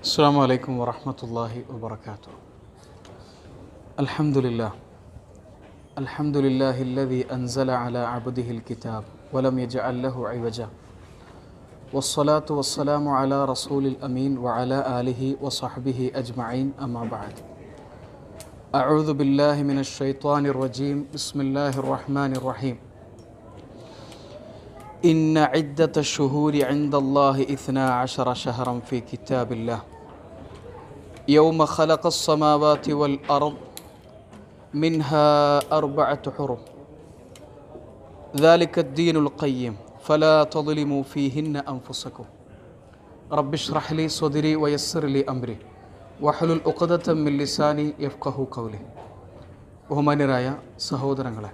السلام عليكم ورحمة الله وبركاته. الحمد لله. الحمد لله الذي أنزل على عبده الكتاب ولم يجعل له عوجا. والصلاة والسلام على رسول الأمين وعلى آله وصحبه أجمعين أما بعد. أعوذ بالله من الشيطان الرجيم. بسم الله الرحمن الرحيم. إن عدة الشهور عند الله إثنا عشر شهرا في كتاب الله يوم خلق السماوات والأرض منها أربعة حرم ذلك الدين القيم فلا تظلموا فيهن أنفسكم رب اشرح لي صدري ويسر لي أمري വഹലുൽ ഉഖദത്തം മിൻ ലിസാനി യഫ്ഖഹു കൗലി ബഹുമാന്യരായ സഹോദരങ്ങളെ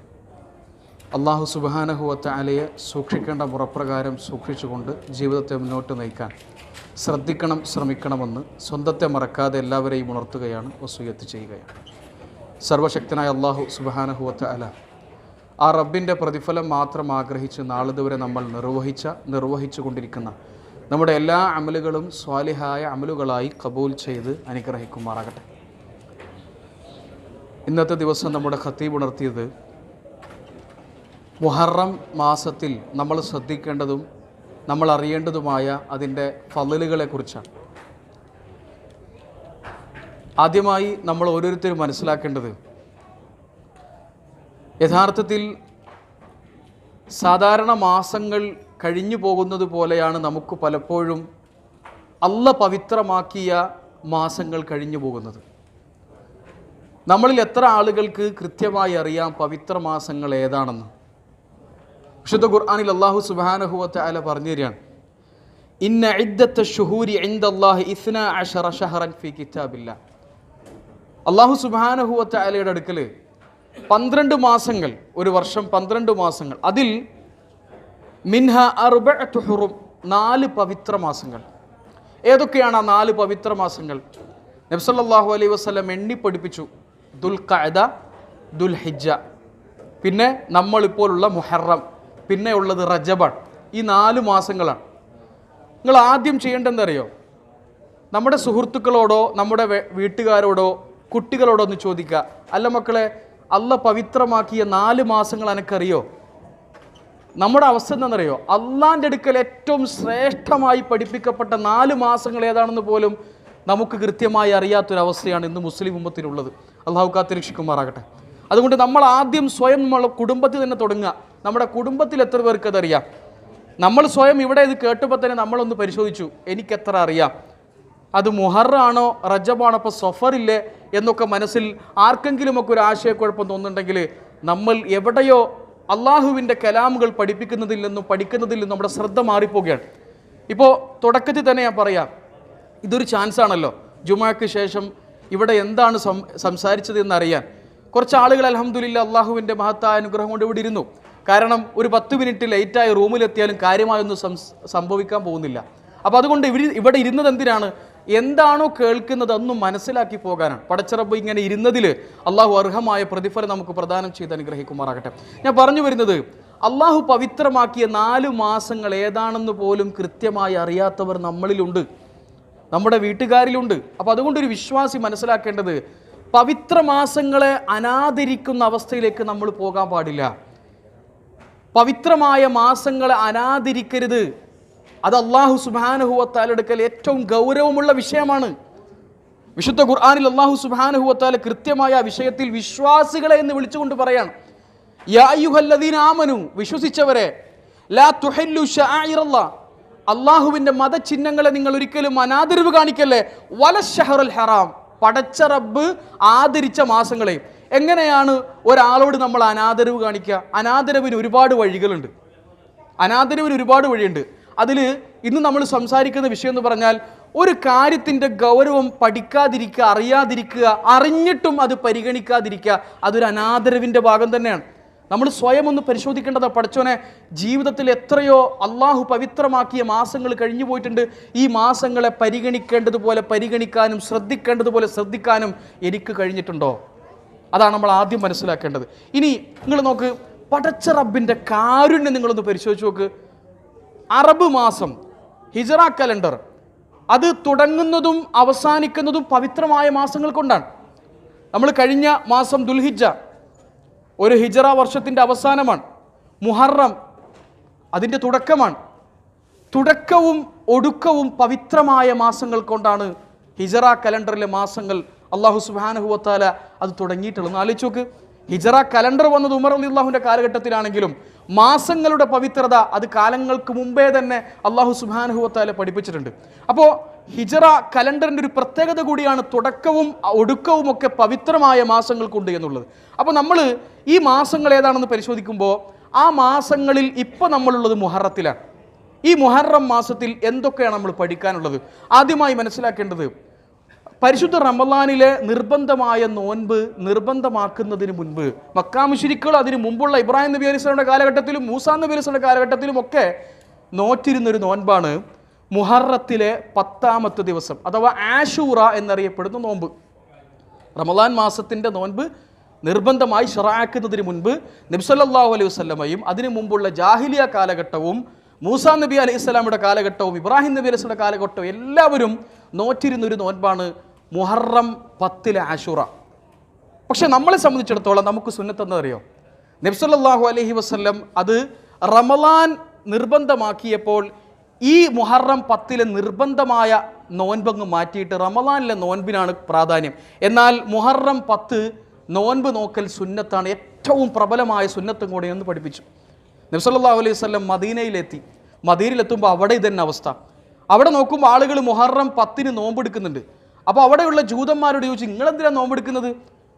അള്ളാഹു സുബാനഹുവത്ത അലയെ സൂക്ഷിക്കേണ്ട മുറപ്രകാരം സൂക്ഷിച്ചുകൊണ്ട് ജീവിതത്തെ മുന്നോട്ട് നയിക്കാൻ ശ്രദ്ധിക്കണം ശ്രമിക്കണമെന്ന് സ്വന്തത്തെ മറക്കാതെ എല്ലാവരെയും ഉണർത്തുകയാണ് വസൂയത്ത് ചെയ്യുകയാണ്. സർവശക്തനായ അള്ളാഹു സുബാനഹുവത്ത അല ആ റബ്ബിന്റെ പ്രതിഫലം മാത്രം ആഗ്രഹിച്ച് നാളിതുവരെ നമ്മൾ നിർവഹിച്ച നിർവഹിച്ചു കൊണ്ടിരിക്കുന്ന നമ്മുടെ എല്ലാ അമലുകളും സ്വാലിഹായ അമലുകളായി കബൂൽ ചെയ്ത് അനുഗ്രഹിക്കുമാറാകട്ടെ. ഇന്നത്തെ ദിവസം നമ്മുടെ ഖത്തീബ് ഉണർത്തിയത് മുഹറം മാസത്തിൽ നമ്മൾ ശ്രദ്ധിക്കേണ്ടതും നമ്മൾ അറിയേണ്ടതുമായ അതിന്റെ ഫലലുകളെക്കുറിച്ചാണ്. ആദ്യമായി നമ്മൾ ഓരോരുത്തരും മനസ്സിലാക്കേണ്ടത് യഥാർത്ഥത്തിൽ സാധാരണ മാസങ്ങൾ കഴിഞ്ഞു പോകുന്നത് പോലെയാണ് നമുക്ക് പലപ്പോഴും അല്ല പവിത്രമാക്കിയ മാസങ്ങൾ കഴിഞ്ഞു പോകുന്നത്. നമ്മളിൽ എത്ര ആളുകൾക്ക് കൃത്യമായി അറിയാം പവിത്ര മാസങ്ങൾ ഏതാണെന്ന്. വിശുദ്ധ ഖുർആാനിൽ അള്ളാഹു സുബാനഹുവത്ത് അല പറഞ്ഞു തരികയാണ്. ഇന്ന ഇദ്ദത്തെ ഷുഹൂരി ഇന്ദല്ലാഹി ഇസ്ന അഷറ ഷഹറൻ ഫി കിതാബില്ല അള്ളാഹു സുബാനഹുവത്ത് അലയുടെ അടുക്കൽ പന്ത്രണ്ട് മാസങ്ങൾ ഒരു വർഷം പന്ത്രണ്ട് മാസങ്ങൾ. അതിൽ മിൻഹ അറുബ ഹുറും നാല് പവിത്ര മാസങ്ങൾ. ഏതൊക്കെയാണ് ആ നാല് പവിത്ര മാസങ്ങൾ? നബ്സല്ലാഹു അലൈഹി വസ്ലം എണ്ണി പഠിപ്പിച്ചു. ദുൽ ഖഅദ ദുൽ ഹിജ്ജ പിന്നെ നമ്മളിപ്പോഴുള്ള മുഹറം. പിന്നെ ഉള്ളത് റജബാണ് ഈ നാല് മാസങ്ങളാണ്. നിങ്ങൾ ആദ്യം ചെയ്യേണ്ടതെന്നറിയോ നമ്മുടെ സുഹൃത്തുക്കളോടോ നമ്മുടെ വീട്ടുകാരോടോ കുട്ടികളോടോ ഒന്ന് ചോദിക്കുക. അല്ല മക്കളെ അല്ല പവിത്രമാക്കിയ നാല് മാസങ്ങൾ എനിക്കറിയോ നമ്മുടെ അവസ്ഥ എന്താണെന്നറിയോ? അള്ളാന്റെ അടുക്കൽ ഏറ്റവും ശ്രേഷ്ഠമായി പഠിപ്പിക്കപ്പെട്ട നാല് മാസങ്ങൾ ഏതാണെന്ന് പോലും നമുക്ക് കൃത്യമായി അറിയാത്തൊരവസ്ഥയാണ് ഇന്ന് മുസ്ലിം ഉമ്മത്തിനുള്ളത്. അള്ളാഹു കാത്തിരക്ഷിക്കുമാറാകട്ടെ. അതുകൊണ്ട് നമ്മൾ ആദ്യം സ്വയം നമ്മൾ കുടുംബത്തിൽ തന്നെ തുടങ്ങുക. നമ്മുടെ കുടുംബത്തിൽ എത്ര പേർക്ക് അതറിയാം? നമ്മൾ സ്വയം ഇവിടെ ഇത് കേട്ടപ്പോൾ തന്നെ നമ്മളൊന്ന് പരിശോധിച്ചു. എനിക്കെത്ര അറിയാം? അത് മുഹറാണോ റജബാണോ? അപ്പോൾ സഫറില്ലേ എന്നൊക്കെ മനസ്സിൽ ആർക്കെങ്കിലുമൊക്കെ ഒരു ആശയക്കുഴപ്പം തോന്നുന്നുണ്ടെങ്കിൽ നമ്മൾ എവിടെയോ അള്ളാഹുവിന്റെ കലാമുകൾ പഠിപ്പിക്കുന്നതിൽ നിന്നും പഠിക്കുന്നതിൽ നിന്നും നമ്മുടെ ശ്രദ്ധ മാറിപ്പോവുകയാണ്. ഇപ്പോൾ തുടക്കത്തിൽ തന്നെ ഞാൻ പറയാം ഇതൊരു ചാൻസ് ആണല്ലോ. ജുമാക്ക് ശേഷം ഇവിടെ എന്താണ് സംസാരിച്ചത് എന്നറിയാൻ കുറച്ച് ആളുകൾ അലഹമുല്ല അള്ളാഹുവിന്റെ മഹത്തായ അനുഗ്രഹം കൊണ്ട് ഇവിടെ ഇരുന്നു. കാരണം ഒരു പത്ത് മിനിറ്റ് ലേറ്റായി റൂമിലെത്തിയാലും കാര്യമായൊന്നും സംഭവിക്കാൻ പോകുന്നില്ല. അപ്പോൾ അതുകൊണ്ട് ഇവർ ഇവിടെ ഇരുന്നത് എന്തിനാണ്? എന്താണോ കേൾക്കുന്നത് അതൊന്നും മനസ്സിലാക്കി പോകാനാണ്. പടച്ചിറപ്പ് ഇങ്ങനെ ഇരുന്നതിൽ അള്ളാഹു അർഹമായ പ്രതിഫലം നമുക്ക് പ്രദാനം ചെയ്ത് അനുഗ്രഹിക്കുമാറാകട്ടെ. ഞാൻ പറഞ്ഞു വരുന്നത് അള്ളാഹു പവിത്രമാക്കിയ നാല് മാസങ്ങൾ ഏതാണെന്ന് പോലും കൃത്യമായി അറിയാത്തവർ നമ്മളിലുണ്ട്. നമ്മുടെ വീട്ടുകാരിലുണ്ട്. അപ്പോൾ അതുകൊണ്ട് ഒരു വിശ്വാസി മനസ്സിലാക്കേണ്ടത് പവിത്ര മാസങ്ങളെ അനാദരിക്കുന്ന അവസ്ഥയിലേക്ക് നമ്മൾ പോകാൻ പാടില്ല. പവിത്രമായ മാസങ്ങളെ അനാദരിക്കരുത്. അത് അള്ളാഹു സുബാനുഹുവത്താലെടുക്കൽ ഏറ്റവും ഗൗരവമുള്ള വിഷയമാണ്. വിശുദ്ധ ഖുർആാനിൽ അള്ളാഹു സുബാനഹുവത്താൽ കൃത്യമായ വിഷയത്തിൽ വിശ്വാസികളെ എന്ന് വിളിച്ചുകൊണ്ട് പറയാണ്. യാ അയ്യുഹല്ലദീന ആമനു വിശ്വസിച്ചവരെ ലാ തുഹല്ലു അള്ളാഹുവിന്റെ മതചിഹ്നങ്ങളെ നിങ്ങൾ ഒരിക്കലും അനാദരവ് കാണിക്കല്ലേ? വല ഷഹറുൽ ഹറാം. പടച്ച റബ്ബ് ആദരിച്ച മാസങ്ങളെ. എങ്ങനെയാണ് ഒരാളോട് നമ്മൾ അനാദരവ് കാണിക്കുക? അനാദരവിന് ഒരുപാട് വഴികളുണ്ട്. അനാദരവിന് ഒരുപാട് വഴിയുണ്ട്. അതിൽ ഇന്ന് നമ്മൾ സംസാരിക്കുന്ന വിഷയം എന്ന് പറഞ്ഞാൽ ഒരു കാര്യത്തിന്റെ ഗൗരവം പഠിക്കാതിരിക്കുക അറിയാതിരിക്കുക അറിഞ്ഞിട്ടും അത് പരിഗണിക്കാതിരിക്കുക അതൊരു അനാദരവിന്റെ ഭാഗം തന്നെയാണ്. നമ്മൾ സ്വയം ഒന്ന് പരിശോധിക്കേണ്ടത് പഠിച്ചോനെ ജീവിതത്തിൽ എത്രയോ അള്ളാഹു പവിത്രമാക്കിയ മാസങ്ങൾ കഴിഞ്ഞു പോയിട്ടുണ്ട്. ഈ മാസങ്ങളെ പരിഗണിക്കേണ്ടതുപോലെ പരിഗണിക്കാനും ശ്രദ്ധിക്കേണ്ടതുപോലെ ശ്രദ്ധിക്കാനും എനിക്ക് കഴിഞ്ഞിട്ടുണ്ടോ? അതാണ് നമ്മൾ ആദ്യം മനസ്സിലാക്കേണ്ടത്. ഇനി നിങ്ങൾ നോക്ക് പടച്ച റബ്ബിന്റെ കാരുണ്യം നിങ്ങളൊന്ന് പരിശോധിച്ച് നോക്ക്. അറബ് മാസം ഹിജറ കലണ്ടർ അത് തുടങ്ങുന്നതും അവസാനിക്കുന്നതും പവിത്രമായ മാസങ്ങൾ കൊണ്ടാണ്. നമ്മൾ കഴിഞ്ഞ മാസം ദുൽഹിജ ഒരു ഹിജറ വർഷത്തിന്റെ അവസാനമാണ്. മുഹറം അതിന്റെ തുടക്കമാണ്. തുടക്കവും ഒടുക്കവും പവിത്രമായ മാസങ്ങൾ കൊണ്ടാണ് ഹിജറ കലണ്ടറിലെ മാസങ്ങൾ അള്ളാഹു സുബാനഹുവത്താല അത് തുടങ്ങിയിട്ടുള്ളത്. ആലോചിച്ച് നോക്ക്. ഹിജറ കലണ്ടർ വന്നത് ഉമർ അലി അള്ളാഹുവിന്റെ കാലഘട്ടത്തിലാണെങ്കിലും മാസങ്ങളുടെ പവിത്രത അത് കാലങ്ങൾക്ക് മുമ്പേ തന്നെ അള്ളാഹു സുബാനഹുവത്താല പഠിപ്പിച്ചിട്ടുണ്ട്. അപ്പോൾ ഹിജറ കലണ്ടറിന്റെ ഒരു പ്രത്യേകത കൂടിയാണ് തുടക്കവും ഒടുക്കവും ഒക്കെ പവിത്രമായ മാസങ്ങൾക്കുണ്ട് എന്നുള്ളത്. അപ്പോൾ നമ്മൾ ഈ മാസങ്ങൾ ഏതാണെന്ന് പരിശോധിക്കുമ്പോൾ ആ മാസങ്ങളിൽ ഇപ്പോൾ നമ്മളുള്ളത് മുഹറത്തിലാണ്. ഈ മുഹറം മാസത്തിൽ എന്തൊക്കെയാണ് നമ്മൾ പഠിക്കാനുള്ളത്? ആദ്യമായി മനസ്സിലാക്കേണ്ടത് പരിശുദ്ധ റമലാനിലെ നിർബന്ധമായ നോൻപ് നിർബന്ധമാക്കുന്നതിന് മുൻപ് മക്കാമുശിരിക്കൾ അതിന് മുമ്പുള്ള ഇബ്രാഹിം നബി അലിസ്ലാമിന്റെ കാലഘട്ടത്തിലും മൂസാ നബി അലിസ്ലാമിന്റെ കാലഘട്ടത്തിലും ഒക്കെ നോറ്റിരുന്നൊരു നോൻപാണ് മുഹറത്തിലെ പത്താമത്തെ ദിവസം അഥവാ ആഷൂറ എന്നറിയപ്പെടുന്ന നോമ്പ് റമലാൻ മാസത്തിന്റെ നോൻപ് നിർബന്ധമായി ഷറാക്കുന്നതിന് മുൻപ് നബ്സല്ലാഹു അലൈഹി വസ്ലമയും അതിനു മുമ്പുള്ള ജാഹിലിയ കാലഘട്ടവും മൂസാ നബി അലൈഹി സ്വലാമിയുടെ കാലഘട്ടവും ഇബ്രാഹിം നബി അലൈഹി സ്വലാമിയുടെ കാലഘട്ടവും എല്ലാവരും നോറ്റിരുന്നൊരു നോൻപാണ് മുഹറം പത്തിലെ ആഷുറ പക്ഷെ നമ്മളെ സംബന്ധിച്ചിടത്തോളം നമുക്ക് സുന്നത്തെന്നറിയോ നബ്സല്ലാഹു അലഹി വസ്ല്ലം അത് റമലാൻ നിർബന്ധമാക്കിയപ്പോൾ ഈ മുഹറം പത്തിലെ നിർബന്ധമായ നോൻപങ്ങ് മാറ്റിയിട്ട് റമലാനിലെ നോൻപിനാണ് പ്രാധാന്യം. എന്നാൽ മുഹറം പത്ത് നോൻപ് നോക്കൽ സുന്നത്താണ് ഏറ്റവും പ്രബലമായ സുന്നത്തും കൂടെ എന്ന് പഠിപ്പിച്ചു. നബ്സല്ലാഹു അലൈഹി വസ്ല്ലം മദീനയിലെത്തി. മദീനയിലെത്തുമ്പോൾ അവിടെ ഇതന്നെ അവസ്ഥ. അവിടെ നോക്കുമ്പോൾ ആളുകൾ മുഹറം പത്തിന് നോമ്പെടുക്കുന്നുണ്ട് അപ്പോൾ അവിടെയുള്ള ജൂതന്മാരോട് ചോദിച്ചു നിങ്ങളെന്തിനാണ് നോമ്പെടുക്കുന്നത്?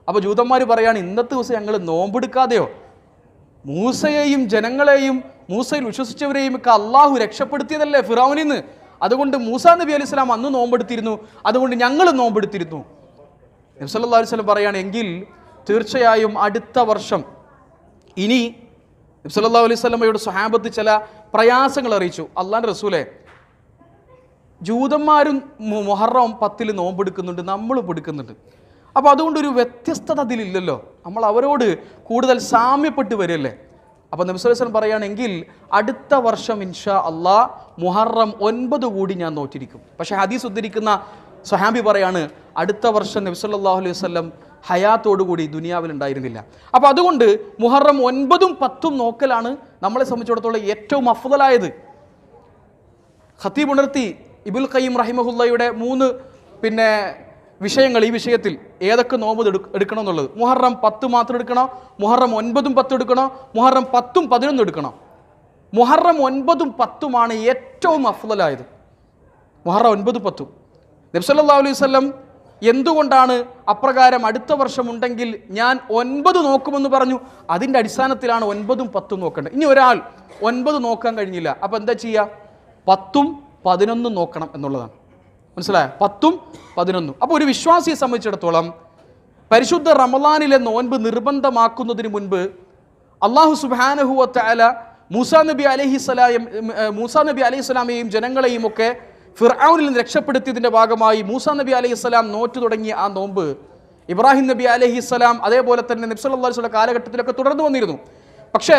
അപ്പോൾ ജൂതന്മാർ പറയാണ് ഇന്നത്തെ ദിവസം ഞങ്ങൾ നോമ്പെടുക്കാതെയോ? മൂസയെയും ജനങ്ങളെയും മൂസയിൽ വിശ്വസിച്ചവരെയും ഒക്കെ അള്ളാഹു രക്ഷപ്പെടുത്തിയതല്ലേ ഫിറോനിൽ നിന്ന് അതുകൊണ്ട് മൂസ നബി അലൈഹി സ്വലാം അന്ന് നോമ്പെടുത്തിരുന്നു അതുകൊണ്ട് ഞങ്ങൾ നോമ്പെടുത്തിരുന്നു. നബ്സല്ലാ അലൈഹി സ്വലം പറയുകയാണെങ്കിൽ തീർച്ചയായും അടുത്ത വർഷം ഇനി നബ്സല്ലാ അലൈഹി സ്വലമയുടെ സ്വഹാബത്ത് ചില പ്രയാസങ്ങൾ അറിയിച്ചു. അള്ളാന്റെ റസൂലെ ജൂതന്മാരും മുഹറം പത്തിൽ നോമ്പെടുക്കുന്നുണ്ട് നമ്മളും എടുക്കുന്നുണ്ട് അപ്പോൾ അതുകൊണ്ട് ഒരു വ്യത്യസ്തത അതിലില്ലല്ലോ. നമ്മൾ അവരോട് കൂടുതൽ സാമ്യപ്പെട്ട് വരില്ലേ അപ്പോൾ നബിസ്വലം പറയുകയാണെങ്കിൽ അടുത്ത വർഷം ഇൻഷാ അള്ളാ മുഹറം ഒൻപത് കൂടി ഞാൻ നോറ്റിരിക്കും. പക്ഷേ ഹദീസ് ഉദ്ധരിക്കുന്ന സഹാബി പറയാണ് അടുത്ത വർഷം നബി സല്ലല്ലാഹു അലൈഹി വസല്ലം ഹയാത്തോടുകൂടി ദുനിയാവിൽ ഉണ്ടായിരുന്നില്ല. അപ്പോൾ അതുകൊണ്ട് മുഹറം ഒൻപതും പത്തും നോക്കലാണ് നമ്മളെ സംബന്ധിച്ചിടത്തോളം ഏറ്റവും അഫുതലായത് ഖത്തീബ് ഉണർത്തി ഇബുൽ ഖയ്യം റഹിമഹുല്ലയുടെ മൂന്ന് പിന്നെ വിഷയങ്ങൾ ഈ വിഷയത്തിൽ ഏതൊക്കെ നോമ്പ് എടു- എടുക്കണം എന്നുള്ളത്? മുഹറം പത്ത് മാത്രം എടുക്കണോ? മുഹറം ഒൻപതും പത്തും എടുക്കണോ? മുഹറം പത്തും പതിനൊന്നും എടുക്കണോ? മുഹറം ഒൻപതും പത്തുമാണ് ഏറ്റവും അഫ്ലലായത് മുഹറം ഒൻപതും പത്തും. നബ്സല്ലാ അലൈഹി വസല്ലം എന്തുകൊണ്ടാണ് അപ്രകാരം അടുത്ത വർഷം ഉണ്ടെങ്കിൽ ഞാൻ ഒൻപത് നോക്കുമെന്ന് പറഞ്ഞു? അതിന്റെ അടിസ്ഥാനത്തിലാണ് ഒൻപതും പത്തും നോക്കേണ്ടത്. ഇനി ഒരാൾ ഒൻപത് നോക്കാൻ കഴിഞ്ഞില്ല. അപ്പോൾ എന്താ ചെയ്യുക പത്തും പതിനൊന്നും നോക്കണം എന്നുള്ളതാണ്. മനസ്സിലായോ? പത്തും പതിനൊന്നും. അപ്പോൾ ഒരു വിശ്വാസിയെ സംബന്ധിച്ചിടത്തോളം പരിശുദ്ധ റമലാനിലെ നോൻപ് നിർബന്ധമാക്കുന്നതിന് മുൻപ് അള്ളാഹു സുബാനഹുവല മൂസ നബി അലഹി സ്വലാം മൂസാ നബി അലൈഹി സ്വലാമയെയും ജനങ്ങളെയും ഒക്കെ ഫിർആനിൽ നിന്ന് രക്ഷപ്പെടുത്തിയതിന്റെ ഭാഗമായി മൂസ നബി അലൈഹി സ്വലാം നോറ്റു തുടങ്ങിയ ആ നോമ്പ് ഇബ്രാഹിം നബി അലഹി സ്വലാം അതേപോലെ തന്നെ നബ്സല്ലാ വസ്ലുള്ള കാലഘട്ടത്തിലൊക്കെ തുടർന്നു വന്നിരുന്നു. പക്ഷേ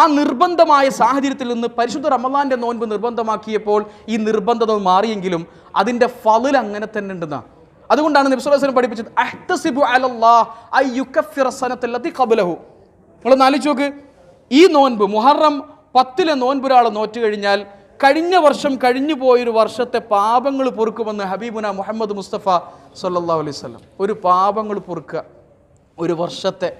ആ നിർബന്ധമായ സാഹചര്യത്തിൽ നിന്ന് പരിശുദ്ധ റമദാന്റെ നോൻപ് നിർബന്ധമാക്കിയപ്പോൾ ഈ നിർബന്ധത മാറിയെങ്കിലും അതിന്റെ ഫലിൽ അങ്ങനെ തന്നെ ഉണ്ടെന്നാണ് അതുകൊണ്ടാണ് നിബ്സുലം പഠിപ്പിച്ചത് അഹ്തസിബു അലല്ലാഹ് കബുലഹു നിങ്ങളൊന്ന് ആലോചിച്ച് നോക്ക്. ഈ നോൻപ് മുഹറം പത്തിലെ നോൻപ് ഒരാൾ നോറ്റ് കഴിഞ്ഞാൽ കഴിഞ്ഞ വർഷം കഴിഞ്ഞു പോയൊരു വർഷത്തെ പാപങ്ങൾ പൊറുക്കുമെന്ന് ഹബീബുന മുഹമ്മദ് മുസ്തഫ സല്ലാ അലൈവല്ലം ഒരു പാപങ്ങൾ പൊറുക്കുക. ഒരു വർഷത്തെ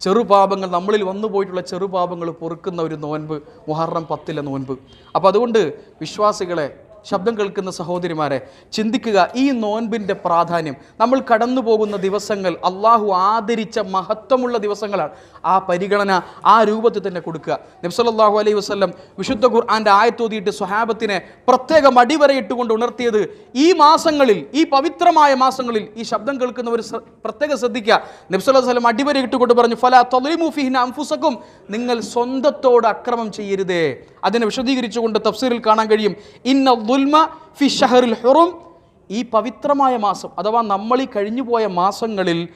ചെറുപാപങ്ങൾ നമ്മളിൽ വന്നു പോയിട്ടുള്ള ചെറുപാപങ്ങൾ പൊറുക്കുന്ന ഒരു നോൻപ് മുഹറം പത്തിലെ നോൻപ്. അപ്പോൾ അതുകൊണ്ട് വിശ്വാസികളെ ശബ്ദം കേൾക്കുന്ന സഹോദരിമാരെ ചിന്തിക്കുക ഈ നോൻപിന്റെ പ്രാധാന്യം. നമ്മൾ കടന്നു പോകുന്ന ദിവസങ്ങൾ അള്ളാഹു ആദരിച്ച മഹത്വമുള്ള ദിവസങ്ങളാണ്. ആ പരിഗണന ആ രൂപത്തിൽ തന്നെ കൊടുക്കുക. നബ്സല്ലാഹു അലൈഹി വസ്ലം വിശുദ്ധ ഖുർആാന്റെ ആയത്തോതിയിട്ട് സ്വഹാബത്തിനെ പ്രത്യേകം അടിവരയിട്ടുകൊണ്ട് ഉണർത്തിയത് ഈ മാസങ്ങളിൽ ഈ പവിത്രമായ മാസങ്ങളിൽ ഈ ശബ്ദം കേൾക്കുന്നവർ പ്രത്യേകം ശ്രദ്ധിക്കുക. നബ്സല്ലാ വസ്ലം അടിവരയിട്ടുകൊണ്ട് പറഞ്ഞു ഫല തൊലൈമുഫിഹിൻ അംഫുസക്കും നിങ്ങൾ സ്വന്തത്തോട് അക്രമം ചെയ്യരുതേ. അതിനെ വിശദീകരിച്ചുകൊണ്ട് തഫ്സീറിൽ കാണാൻ കഴിയും. ഇന്ന ദുൽമ ഫി ഷഹറിൽ ഹുറും. ഈ പവിത്രമായ മാസം അഥവാ നമ്മൾ ഈ കഴിഞ്ഞുപോയ മാസങ്ങളിൽ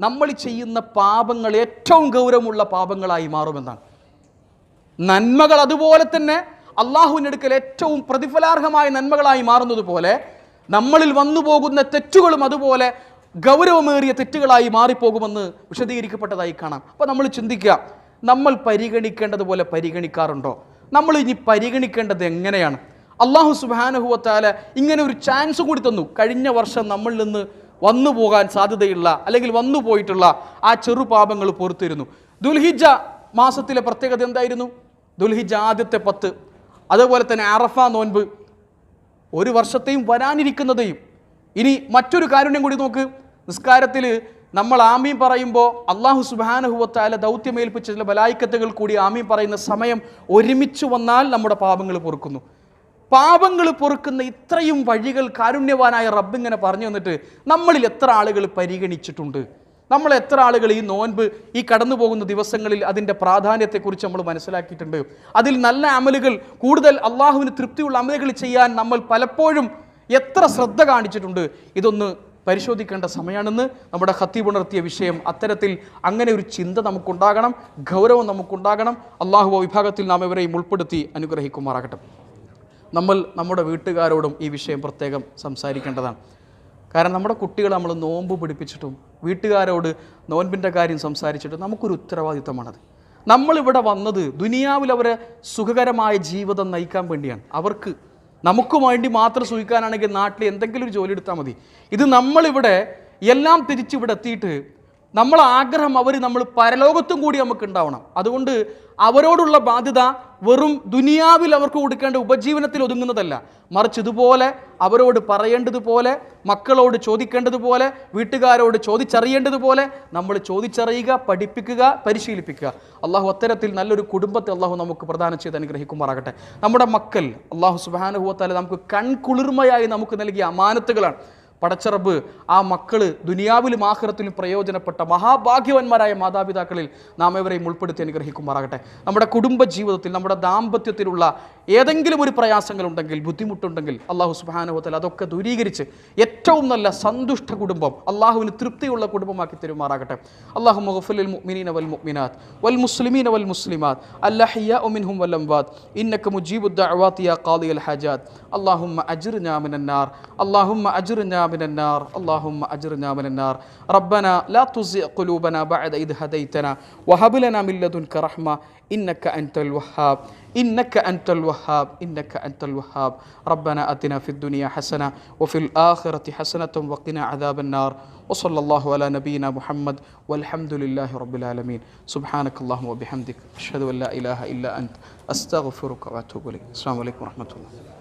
നമ്മൾ ചെയ്യുന്ന പാപങ്ങൾ ഏറ്റവും ഗൗരവമുള്ള പാപങ്ങളായി മാറുമെന്നാണ്. നന്മകൾ അതുപോലെ തന്നെ അള്ളാഹുവിന്റെ അടുക്കൽ ഏറ്റവും പ്രതിഫലാർഹമായ നന്മകളായി മാറുന്നത് പോലെ നമ്മളിൽ വന്നു പോകുന്ന തെറ്റുകളും അതുപോലെ ഗൗരവമേറിയ തെറ്റുകളായി മാറിപ്പോകുമെന്ന് വിശദീകരിക്കപ്പെട്ടതായി കാണാം. അപ്പോൾ നമ്മൾ ചിന്തിക്കുക നമ്മൾ പരിഗണിക്കേണ്ടതുപോലെ പരിഗണിക്കാറുണ്ടോ? നമ്മൾ ഇനി പരിഗണിക്കേണ്ടത് എങ്ങനെയാണ്? അള്ളാഹു സുബാനഹുവത്താല ഇങ്ങനെ ഒരു ചാൻസ് കൂടി തന്നു. കഴിഞ്ഞ വർഷം നമ്മളിൽ നിന്ന് വന്നു പോകാൻ സാധ്യതയുള്ള അല്ലെങ്കിൽ വന്നു പോയിട്ടുള്ള ആ ചെറുപാപങ്ങൾ പൊറത്തിരുന്നു. ദുൽഹിജ മാസത്തിലെ പ്രത്യേകത എന്തായിരുന്നു? ദുൽഹിജ ആദ്യത്തെ പത്ത്. അതേപോലെ തന്നെ അറഫ നോൻപ്. ഒരു വർഷത്തെയും വരാനിരിക്കുന്നതെയും. ഇനി മറ്റൊരു കാരുണ്യം കൂടി നോക്ക്. നിസ്കാരത്തിൽ നമ്മൾ ആമീൻ പറയുമ്പോൾ അള്ളാഹു സുബാനഹുവത്താല ദൗത്യമേൽപ്പിച്ച ചില ബലായിക്കത്തുകൾ കൂടി ആമീൻ പറയുന്ന സമയം ഒരുമിച്ച് വന്നാൽ നമ്മുടെ പാപങ്ങൾ പൊറുക്കുന്നു. പാപങ്ങൾ പൊറുക്കുന്ന ഇത്രയും വഴികൾ കാരുണ്യവാനായ റബ്ബ് ഇങ്ങനെ പറഞ്ഞു തന്നിട്ട് നമ്മളിൽ എത്ര ആളുകൾ പരിഗണിച്ചിട്ടുണ്ട്? നമ്മൾ എത്ര ആളുകൾ ഈ നോൻപ് ഈ കടന്നു പോകുന്ന ദിവസങ്ങളിൽ അതിന്റെ പ്രാധാന്യത്തെക്കുറിച്ച് നമ്മൾ മനസ്സിലാക്കിയിട്ടുണ്ട്? അതിൽ നല്ല അമലുകൾ കൂടുതൽ അള്ളാഹുവിന് തൃപ്തിയുള്ള അമലുകൾ ചെയ്യാൻ നമ്മൾ പലപ്പോഴും എത്ര ശ്രദ്ധ കാണിച്ചിട്ടുണ്ട്? ഇതൊന്ന് പരിശോധിക്കേണ്ട സമയമാണെന്ന് നമ്മുടെ ഖത്തീബ് ഉണർത്തിയ വിഷയം. അത്തരത്തിൽ അങ്ങനെ ഒരു ചിന്ത നമുക്കുണ്ടാകണം ഗൗരവം നമുക്കുണ്ടാകണം. അള്ളാഹു വിഭാഗത്തിൽ നാം ഇവരെയും ഉൾപ്പെടുത്തി അനുഗ്രഹിക്കുമാറാകട്ടെ. നമ്മൾ നമ്മുടെ വീട്ടുകാരോടും ഈ വിഷയം പ്രത്യേകം സംസാരിക്കേണ്ടതാണ്. കാരണം നമ്മുടെ കുട്ടികളെ നമ്മൾ നോമ്പ് പിടിപ്പിച്ചിട്ടും വീട്ടുകാരോട് നോൻപിന്റെ കാര്യം സംസാരിച്ചിട്ടും നമുക്കൊരു ഉത്തരവാദിത്തമാണത്. നമ്മളിവിടെ വന്നത് ദുനിയാവിൽ അവരെ സുഖകരമായ ജീവിതം നയിക്കാൻ വേണ്ടിയാണ്. അവർക്ക് നമുക്ക് വേണ്ടി മാത്രം സൂഹിക്കാനാണെങ്കിൽ നാട്ടിൽ എന്തെങ്കിലും ഒരു ജോലി എടുത്താൽ മതി. ഇത് നമ്മളിവിടെ എല്ലാം തിരിച്ചിവിടെ എത്തിയിട്ട് നമ്മൾ ആഗ്രഹം അവർ നമ്മൾ പരലോകത്തും കൂടി നമുക്ക് ഉണ്ടാവണം. അതുകൊണ്ട് അവരോടുള്ള ബാധ്യത വെറും ദുനിയാവിൽ അവർക്ക് കൊടുക്കേണ്ട ഉപജീവനത്തിൽ ഒതുങ്ങുന്നതല്ല. മറിച്ച് ഇതുപോലെ അവരോട് പറയേണ്ടതുപോലെ മക്കളോട് ചോദിക്കേണ്ടതുപോലെ വീട്ടുകാരോട് ചോദിച്ചറിയേണ്ടതുപോലെ നമ്മൾ ചോദിച്ചറിയുക പഠിപ്പിക്കുക പരിശീലിപ്പിക്കുക. അള്ളാഹു അത്തരത്തിൽ നല്ലൊരു കുടുംബത്തെ അള്ളാഹു നമുക്ക് പ്രദാനം ചെയ്ത് അനുഗ്രഹിക്കുമാറാകട്ടെ. നമ്മുടെ മക്കൾ അള്ളാഹു സുബാനുഭവത്താൽ നമുക്ക് കൺകുളിർമയായി നമുക്ക് നൽകിയ അമാനത്തുകളാണ്. പടച്ചറബ് ആ മക്കൾ ദുനിയാവിലും ആഹ്റത്തിലും പ്രയോജനപ്പെട്ട മഹാഭാഗ്യവന്മാരായ മാതാപിതാക്കളിൽ നാം എവരെയും ഉൾപ്പെടുത്തി അനുഗ്രഹിക്കുമാറാകട്ടെ. നമ്മുടെ കുടുംബ ജീവിതത്തിൽ നമ്മുടെ ദാമ്പത്യത്തിലുള്ള ഏതെങ്കിലും ഒരു പ്രയാസങ്ങളുണ്ടെങ്കിൽ ബുദ്ധിമുട്ടുണ്ടെങ്കിൽ അള്ളാഹു സുബാനുഭവത്തിൽ അതൊക്കെ ദൂരീകരിച്ച് ഏറ്റവും നല്ല സന്തുഷ്ട കുടുംബം അള്ളാഹുവിന് തൃപ്തിയുള്ള കുടുംബമാക്കി തരുമാറാകട്ടെ. അള്ളാഹു മുഹഫുലിൽ മുഅ്മിനീന വൽ മുഅ്മിനാത്ത് വൽ മുസ്ലിമീന വൽ മുസ്ലിമാത്ത് അല്ലഹയ്യ ഒമിൻഹും വൽ അംവാത്ത് ഇന്നക്ക് മുജീബുദ്ദ അവാത്തിയ ഖാദിയൽ ഹജാത്ത്. അള്ളാഹുമ്മ അജിർ ഞാമിനാർ അള്ളാഹുമ്മ അജുർ ഞാമിൻ من النار. اللهم أجرنا من النار. ربنا لا تزغ قلوبنا بعد إذ هديتنا. وهب لنا من لدنك رحمة. إنك أنت الوهاب. إنك أنت الوهاب. إنك أنت الوهاب. ربنا أتنا في الدنيا حسنة وفي الآخرة حسنة وقنا عذاب النار. وصلى الله على نبينا محمد والحمد لله رب العالمين. سبحانك اللهم وبحمدك. أشهد أن لا إله إلا أنت. أستغفرك وأتوب إليك. السلام عليكم ورحمة الله.